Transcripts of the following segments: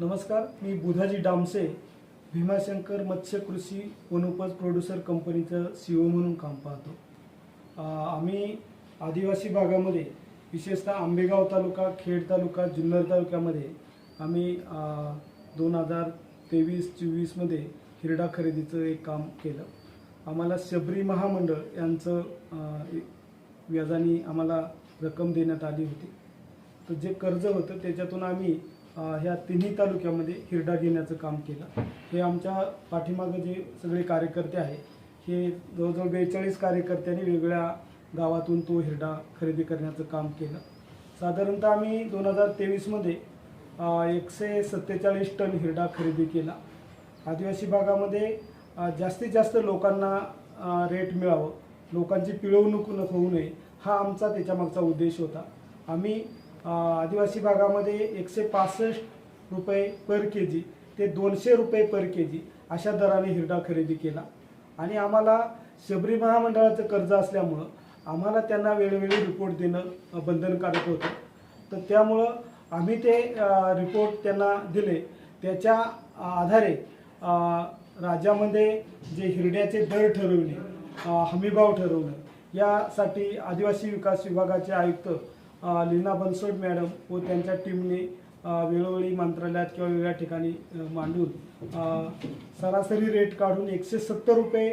नमस्कार मी बुधाजी डामसे भीमाशंकर मत्स्य कृषी वनोपज प्रोड्युसर कंपनीचं सी ओ म्हणून काम पाहतो. आम्ही आदिवासी भागामध्ये विशेषतः आंबेगाव तालुका खेड तालुका जुन्नर तालुक्यामध्ये आम्ही दोन हजार तेवीस चोवीसमध्ये हिरडा खरेदीचं एक काम केलं. आम्हाला शबरी महामंडळ यांचं व्याजाने आम्हाला रक्कम देण्यात आली होती. तर जे कर्ज होतं त्याच्यातून आम्ही ह्या तिन्ही तालुक्यामध्ये हिरडा घेण्याचं काम केलं. हे आमच्या पाठीमागं जे सगळे कार्यकर्ते आहे हे जवळजवळ बेचाळीस कार्यकर्त्यांनी वेगवेगळ्या गावातून तो हिरडा खरेदी करण्याचं काम केलं. साधारणतः आम्ही दोन हजार तेवीसमध्ये एकशे सत्तेचाळीस टन हिरडा खरेदी केला. आदिवासी भागामध्ये जास्तीत जास्त लोकांना रेट मिळावं लोकांची पिळवणूक होऊ नये हा आमचा त्याच्यामागचा उद्देश होता. आम्ही आदिवासी भागामध्ये एकशे पासष्ट रुपये पर के जी ते दोनशे रुपये पर के जी अशा दराने हिरडा खरेदी केला. आणि आम्हाला शबरी महामंडळाचं कर्ज असल्यामुळं आम्हाला त्यांना वेळोवेळी रिपोर्ट देणं बंधनकारक होतं. तर त्यामुळं आम्ही ते रिपोर्ट त्यांना दिले. त्याच्या आधारे राज्यामध्ये जे हिरड्याचे दर ठरवणे हमीभाव ठरवणे यासाठी आदिवासी विकास विभागाचे आयुक्त लीना बनसोड मॅडम व त्यांच्या टीमने वेळोवेळी मंत्रालयात किंवा वेगळ्या ठिकाणी मांडून सरासरी रेट काढून एकशे सत्तर रुपये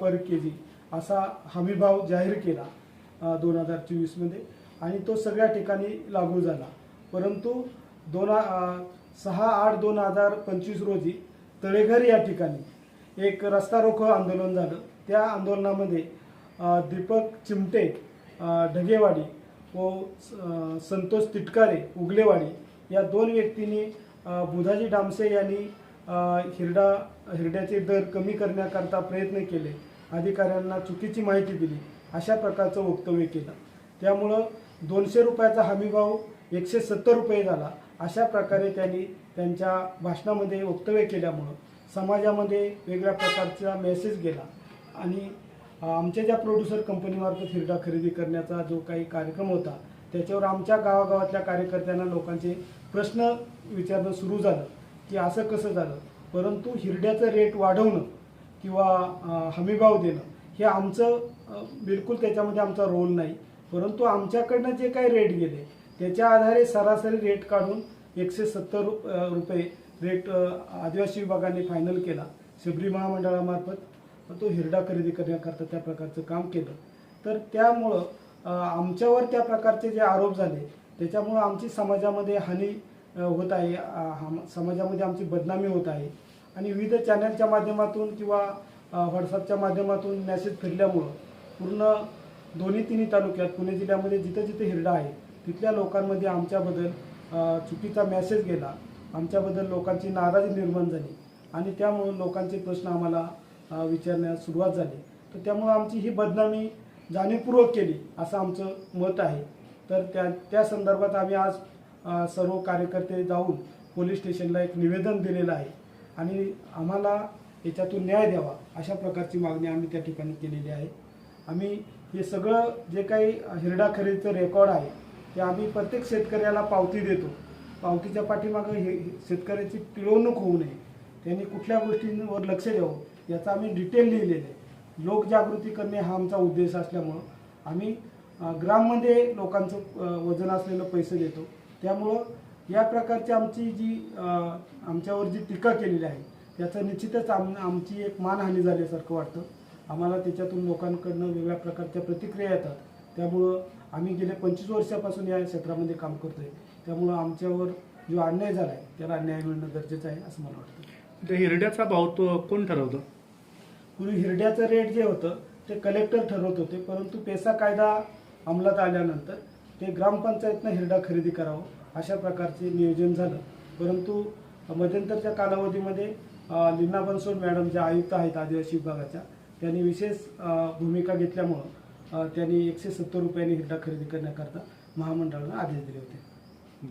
पर के जी असा हमीभाव जाहीर केला दोन हजार चोवीसमध्ये. आणि तो सगळ्या ठिकाणी लागू झाला. परंतु दोन सहा आठ दोन हजार पंचवीस रोजी तळेघर या ठिकाणी एक रस्ता रोखो आंदोलन झालं. त्या आंदोलनामध्ये दीपक चिमटे ढगेवाडी व संतोष तिटकारे उगलेवाडी या दोन व्यक्तींनी बुधाजी डामसे यांनी हिरडा हिरड्याचे दर कमी करण्याकरता प्रयत्न केले. अधिकाऱ्यांना चुकीची माहिती दिली. अशा प्रकारचं वक्तव्य केलं. त्यामुळं दोनशे रुपयाचा हमीभाव एकशे सत्तर रुपये झाला. अशा प्रकारे त्यांनी त्यांच्या भाषणामध्ये वक्तव्य केल्यामुळं समाजामध्ये वेगळ्या प्रकारचा मेसेज गेला. आणि आमच्या ज्या प्रोड्युसर कंपनीमार्फत हिरडा खरेदी करण्याचा जो काही कार्यक्रम होता त्याच्यावर आमच्या गावागावातल्या कार्यकर्त्यांना लोकांचे प्रश्न विचारणं सुरू झालं की असं कसं झालं? परंतु हिरड्याचं रेट वाढवणं किंवा हमीभाव देणं हे आमचं बिलकुल त्याच्यामध्ये आमचा रोल नाही. परंतु आमच्याकडनं जे काही रेट गेले त्याच्या आधारे सरासरी रेट काढून एकशे सत्तर रु- रुपये रेट आदिवासी विभागाने फायनल केला शबरी महामंडळामार्फत. तो हिरडा खरेदी करण्याकरता त्या प्रकारचं काम केलं. तर त्यामुळं आमच्यावर त्या प्रकारचे जे आरोप झाले त्याच्यामुळं आमची समाजामध्ये हानी होत आहे. समाजामध्ये आमची बदनामी होत आहे. आणि विविध चॅनलच्या माध्यमातून किंवा व्हॉट्सअपच्या माध्यमातून मॅसेज फिरल्यामुळं पूर्ण दोन्ही तिन्ही तालुक्यात पुणे जिल्ह्यामध्ये जिथं जिथं हिरडा आहे तिथल्या लोकांमध्ये आमच्याबद्दल चुकीचा मेसेज गेला. आमच्याबद्दल लोकांची नाराजी निर्माण झाली. आणि त्यामुळं लोकांचे प्रश्न आम्हाला विचारण्यास सुरुवात झाली. तर त्यामुळं आमची ही बदनामी जाणीवपूर्वक केली असं आमचं मत आहे. तर त्या त्या संदर्भात आम्ही आज सर्व कार्यकर्ते जाऊन पोलीस स्टेशनला एक निवेदन दिलेलं आहे. आणि आम्हाला याच्यातून न्याय द्यावा अशा प्रकारची मागणी आम्ही त्या ठिकाणी केलेली आहे. आम्ही हे सगळं जे काही हिरडा खरेदीचं रेकॉर्ड आहे ते आम्ही प्रत्येक शेतकऱ्याला पावती देतो. पावतीच्या पाठीमागं हे हे शेतकऱ्याची पिळवणूक होऊ नये. त्यांनी कुठल्या गोष्टींवर लक्ष द्यावं याचा आम्ही डिटेल लिहिलेलं आहे. लोकजागृती करणे हा आमचा उद्देश असल्यामुळं आम्ही ग्राममध्ये लोकांचं वजन असलेलं पैसे देतो. त्यामुळं या प्रकारची आमची जी आमच्यावर जी टीका केलेली आहे त्याचं निश्चितच आम आमची एक मानहानी झाल्यासारखं वाटतं. आम्हाला त्याच्यातून लोकांकडनं वेगळ्या प्रकारच्या प्रतिक्रिया येतात. त्यामुळं आम्ही गेल्या पंचवीस वर्षापासून या क्षेत्रामध्ये काम करतो आहे त्यामुळं आमच्यावर जो अन्याय झाला आहे त्याला अन्याय मिळणं गरजेचं आहे असं मला वाटतं. ते हिरड्याचा भाव तो कोण ठरवतं? पूर्वी हिरड्याचं रेट जे होतं ते कलेक्टर ठरवत होते. परंतु पेसा कायदा अंमलात आल्यानंतर ते ग्रामपंचायतनं हिरडा खरेदी करावं अशा प्रकारचे नियोजन झालं. परंतु मध्यंतरच्या कालावधीमध्ये लीना बनसोड मॅडम ज्या आयुक्त आहेत आदिवासी विभागाच्या त्यांनी विशेष भूमिका घेतल्यामुळं त्यांनी एकशे सत्तर रुपयांनी हिरडा खरेदी करण्याकरता महामंडळाला आदेश दिले होते.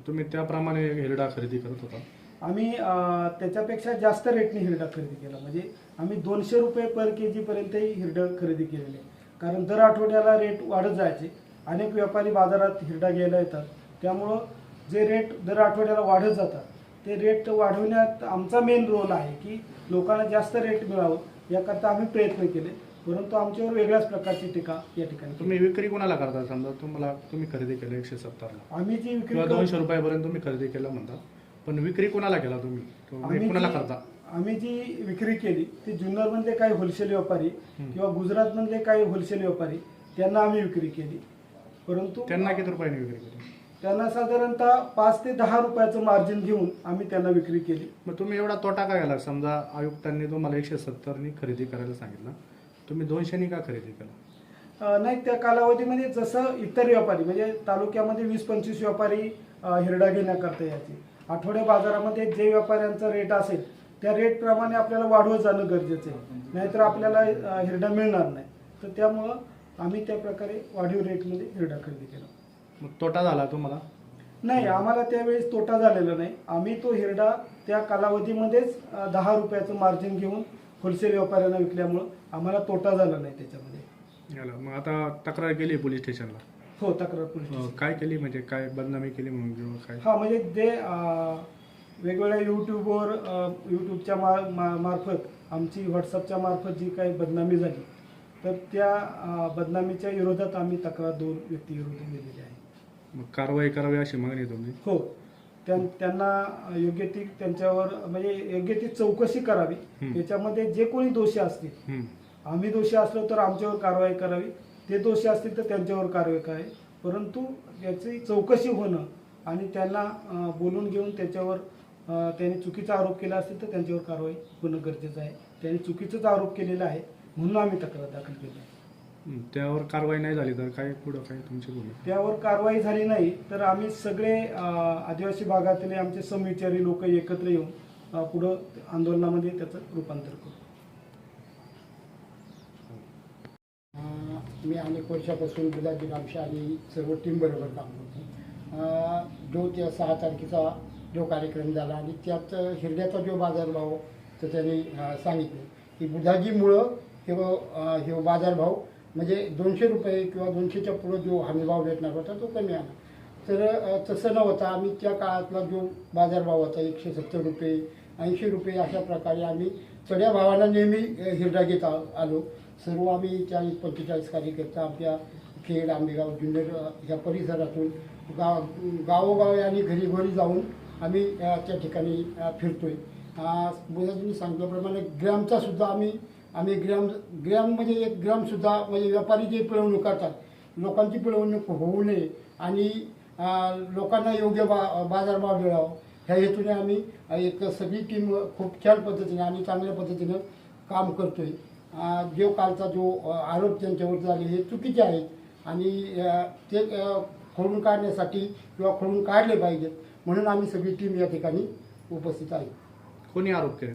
तुम्ही त्याप्रमाणे हिरडा खरेदी करत होता? आम्ही त्याच्यापेक्षा जास्त रेटने हिरडा खरेदी केला. म्हणजे आम्ही दोनशे रुपये पर के जीपर्यंतही हिरडा खरेदी केलेले. कारण दर आठवड्याला रेट वाढत जायचे. अनेक व्यापारी बाजारात हिरडा घ्यायला येतात. त्यामुळं जे रेट दर आठवड्याला वाढत जातात ते रेट वाढवण्यात आमचा मेन रोल आहे की लोकांना जास्त रेट मिळावं याकरता आम्ही प्रयत्न केले. परंतु आमच्यावर वेगळ्याच प्रकारची टीका या ठिकाणी. तुम्ही विक्री कोणाला करता? समजा तुम्हाला तुम्ही खरेदी केलं एकशे सत्तरला. आम्ही जी विक्री दोनशे रुपयापर्यंत तुम्ही खरेदी केलं म्हणता. पण विक्री कोणाला केला तुम्ही? तो आम्ही कोणाला जी- करता? आम्ही जी विक्री केली ती जुन्नरमधले काही होलसेल व्यापारी. किंवा गुजरातमधले काही होलसेल व्यापारी त्यांना आम्ही विक्री केली. परंतु त्यांना किती रुपयाने विक्री केली? त्यांना साधारणतः पाच ते दहा रुपयाचं मार्जिन घेऊन आम्ही त्यांना विक्री केली. मग तुम्ही एवढा तोटा का गेला समजा आयुक्तांनी तुम्हाला एकशे सत्तरनी खरेदी करायला सांगितलं. तुम्ही दोनशेनी का खरेदी केला? अ, नाही त्या कालावधीमध्ये जसं इतर व्यापारी म्हणजे तालुक्यामध्ये वीस पंचवीस व्यापारी अ, हिरडा घेण्याकरता यायचे. आठवड्या बाजारामध्ये जे व्यापाऱ्यांचा रेट असेल त्या रेटप्रमाणे आपल्याला वाढवत जाणं गरजेचं आहे. नाहीतर आपल्याला हिरडा मिळणार नाही. तर त्यामुळं आम्ही त्या प्रकारे वाढीव रेटमध्ये हिरडा खरेदी केला. मग तोटा झाला तुम्हाला? नाही आम्हाला त्यावेळेस तोटा झालेला नाही. आम्ही तो हिरडा त्या कालावधीमध्येच दहा रुपयाचं मार्जिन घेऊन होलसेल व्यापाऱ्यांना विकल्यामुळं आम्हाला तोटा झाला नाही त्याच्यामध्ये. मग आता तक्रार केली पोलीस स्टेशनला. हो तक्रार पोलीस अं, काय केली? म्हणजे काय बदनामी केली म्हणून किंवा काय? हा म्हणजे जे अं, वेगवेगळ्या यूट्यूबवर अं, यूट्यूबच्या मा मा- मार्फत आमची व्हॉट्सअपच्या मार्फत जी काही बदनामी झाली तर त्या अं, बदनामीच्या विरोधात आम्ही तक्रार दोन व्यक्तीविरोधात दिलेली आहे. मग कारवाई करावी अशी मागणी तुमची हो. त्यां त्यांना अं, योग्य ती त्यांच्यावर म्हणजे योग्य ती चौकशी करावी. हम्म. याच्यामध्ये जे कोणी दोषी असतील हम्म. आम्ही दोषी असलो तर आमच्यावर कारवाई करावी. ते दोषी असतील तर त्यांच्यावर कारवाई करावी परंतु याची चौकशी होणं आणि त्यांना बोलून घेऊन त्याच्यावर त्यांनी चुकीचा आरोप केला असेल तर त्यांच्यावर कारवाई होणं गरजेचं आहे. त्यांनी चुकीचाच आरोप केलेला आहे म्हणून आम्ही तक्रार दाखल केली आहे. त्यावर कारवाई नाही झाली तर काय पुढं काय तुमची भूमिका त्यावर कारवाई झाली नाही तर आम्ही सगळे आदिवासी भागातले आमचे समविचारी लोक एकत्र येऊन पुढं आंदोलनामध्ये त्याचं रूपांतर करू अं, मी अनेक वर्षापासून गुलाबी रामशा आणि सर्व टीमबरोबर काम करतो. जो त्या सहा तारखेचा जो कार्यक्रम झाला आणि त्यात हिरड्याचा जो बाजारभाव तर त्यांनी सांगितलं. की बुधाजीमुळं हे हे बाजारभाव म्हणजे दोनशे रुपये किंवा दोनशेच्या पुढं जो हमीभाव भेटणार होता तो कमी आला. तर तसं न होता आम्ही त्या काळातला जो बाजारभाव होता एकशे सत्तर रुपये ऐंशी रुपये अशा प्रकारे आम्ही चढ्या भावाला नेहमी हिरडा घेत आ- आलो. सर्व आम्ही चाळीस पंचेचाळीस कार्यकर्ता आपल्या खेड आंबेगाव जुन्नर ह्या परिसरातून गाव गावोगावी आणि घरी घरी जाऊन आम्ही याच्या त्या ठिकाणी फिरतो आहे बोधाजींनी सांगितल्याप्रमाणे ग्रॅमचासुद्धा आम्ही आम्ही ग्रॅम म्हणजे एक ग्रॅमसुद्धा म्हणजे व्यापारी जे पिळवणूक करतात लोकांची पिळवणूक होऊ नये आणि लोकांना योग्य बा बाजारभाव मिळावा. ह्या हेतूने आम्ही एक सगळी टीम खूप छान पद्धतीने आणि चांगल्या पद्धतीनं काम करतोय. आहे जो कालचा जो आरोप त्यांच्यावर झाले हे चुकीचे आहेत. आणि ते खोडून काढण्यासाठी किंवा खोडून काढले पाहिजेत म्हणून आम्ही सगळी टीम या ठिकाणी उपस्थित आहे. कोणी आरोप केले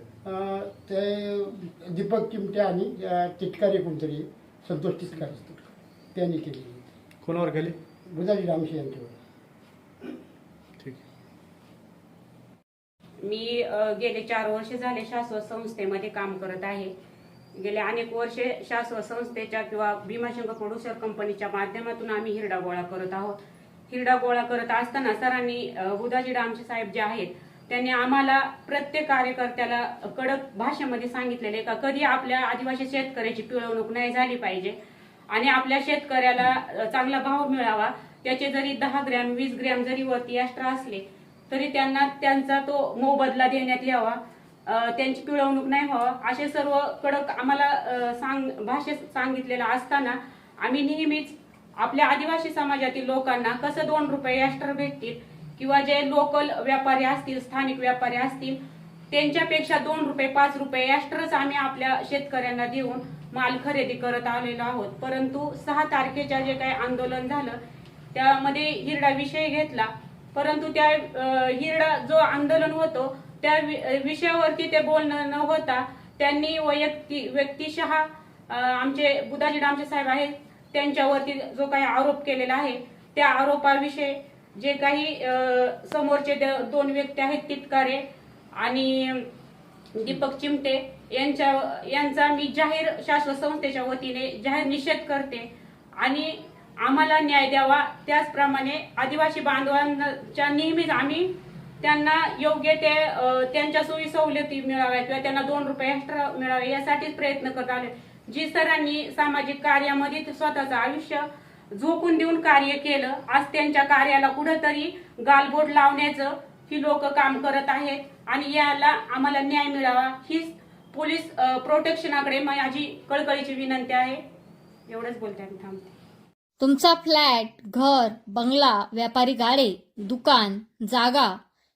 ते दीपक चिमटे आणि टिटकारे कोणतरी संतोष टिटकारे त्यांनी केली कोणावर केली? बुधाजी रामशे यांच्यावर. ठीक. मी गेले चार वर्ष झाले शाश्वत संस्थेमध्ये काम करत आहे. गेले अनेक वर्षे शाश्वत संस्थेच्या किंवा भीमाशंकर प्रोड्युसर कंपनीच्या माध्यमातून आम्ही हिरडा गोळा करत आहोत. हिरडा गोळा करत असताना सरांनी हुदाजी बुधाजी डामचे साहेब जे आहेत त्यांनी आम्हाला प्रत्येक कार्यकर्त्याला कडक भाषेमध्ये सांगितलेले का कधी आपल्या आदिवासी शेतकऱ्याची पिळवणूक नाही झाली पाहिजे आणि आपल्या शेतकऱ्याला चांगला भाव मिळावा त्याचे जरी दहा ग्रॅम वीस ग्रॅम जरी वरती एक्स्ट्रा असले तरी त्यांना त्यांचा तो मोबदला देण्यात यावा. त्यांची पिळवणूक नाही व्हावं. असे सर्व कडक आम्हाला सांग भाषेत सांगितलेलं असताना आम्ही नेहमीच आपल्या आदिवासी समाजातील लोकांना कसं दोन रुपये एक्स्ट्रा भेटतील किंवा जे लोकल व्यापारी असतील स्थानिक व्यापारी असतील त्यांच्यापेक्षा दोन रुपये पाच रुपये एक्स्ट्राच आम्ही आपल्या शेतकऱ्यांना देऊन माल खरेदी करत आलेलो आहोत. परंतु सहा तारखेच्या जे काही आंदोलन झालं त्यामध्ये हिरडा विषय घेतला. परंतु त्या हिरडा जो आंदोलन होतो त्या वि- विषयावरती ते बोलणं न होता त्यांनी वैयक्तिक व्यक्तिशः आमचे बुधाजी डामचे साहेब आहेत त्यांच्यावरती जो काही आरोप केलेला आहे त्या आरोपाविषयी जे काही समोरचे द- दोन व्यक्ती आहेत तिटकारे आणि दीपक चिमटे यांच्या यांचा मी जाहीर शाश्वत संस्थेच्या वतीने जाहीर निषेध करते आणि आम्हाला न्याय द्यावा. त्याचप्रमाणे आदिवासी बांधवांच्या नेहमीच आम्ही त्यांना योग्य ते त्यांच्या सोयी सवलती मिळाव्या किंवा त्यांना दोन रुपये एक्स्ट्रा मिळावे यासाठीच प्रयत्न करत आले. जी सरांनी सामाजिक कार्यामध्ये ते स्वतःचं आयुष्य झोकून देऊन कार्य केलं आज त्यांच्या कार्याला कुठंतरी गालबोट लावण्याचं ही लोक काम करत आहेत आणि याला आम्हाला न्याय मिळावा हीच पोलीस प्रोटेक्शनाकडे माझी कळकळीची विनंती आहे. एवढंच बोलते मी थांबते. तुमचा फ्लॅट घर बंगला व्यापारी गाडे दुकान जागा